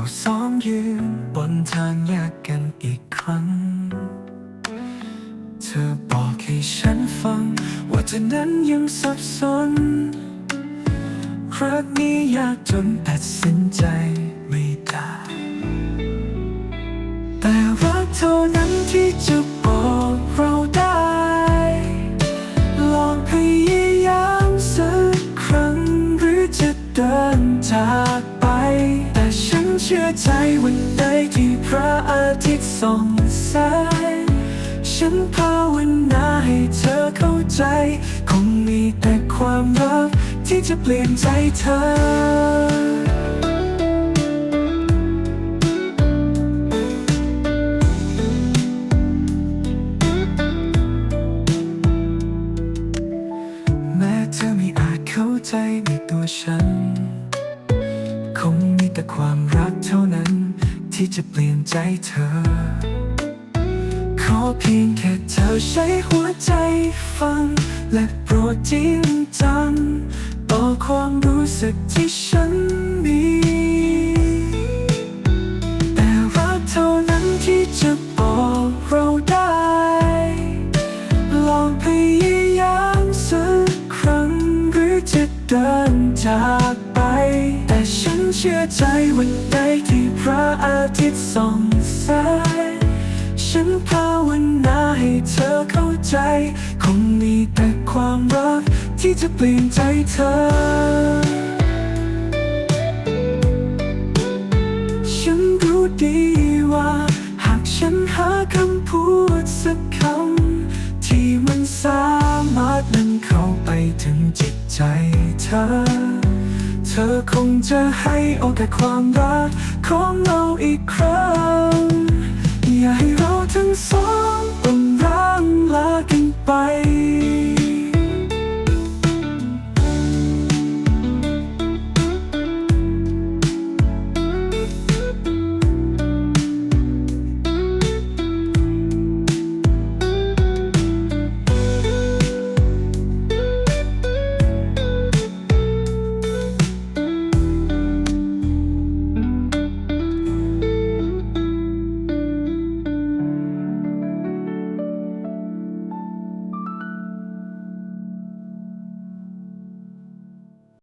เราสองยืนบนทางแยกกันอีกครั้ง เธอบอกให้ฉันฟัง ว่าเธอนั้นยังสับสนครักนี้ยากจนตัดสินใจไม่ได้แต่รักเท่านั้นที่จะบอกเราได้ ลองพยายามสักครั้งหรือจะเดินจากไป เชื่อใจวันใดที่พระอาทิตย์ส่องแสงฉันภาวนาให้เธอเข้าใจ คงมีแต่ความรักที่จะเปลี่ยนใจเธอแม้เธอไม่อาจเข้าใจในตัวฉัน คงมีแต่ความรักเท่านั้น ที่จะเปลี่ยนใจเธอ ขอเพียงแค่เธอใช้หัวใจฟัง และโปรดจริงจัง ต่อความรู้สึกที่ฉันมี แต่รักเท่านั้นที่จะบอกเราได้ ลองพยายามสักครั้งหรือจะเดินจาก เชื่อใจวันใดที่พระอาทิตย์ส่องแสงฉันภาวนาให้เธอเข้าใจ คงมีแต่ความรักที่จะเปลี่ยนใจเธอ ฉันรู้ดีว่า หากฉันหาคำพูดสักคำ ที่มันสามารถนำเข้าไปถึงจิตใจเธอ อคงจะให้โอกาสความรักของเราอีกครั้ง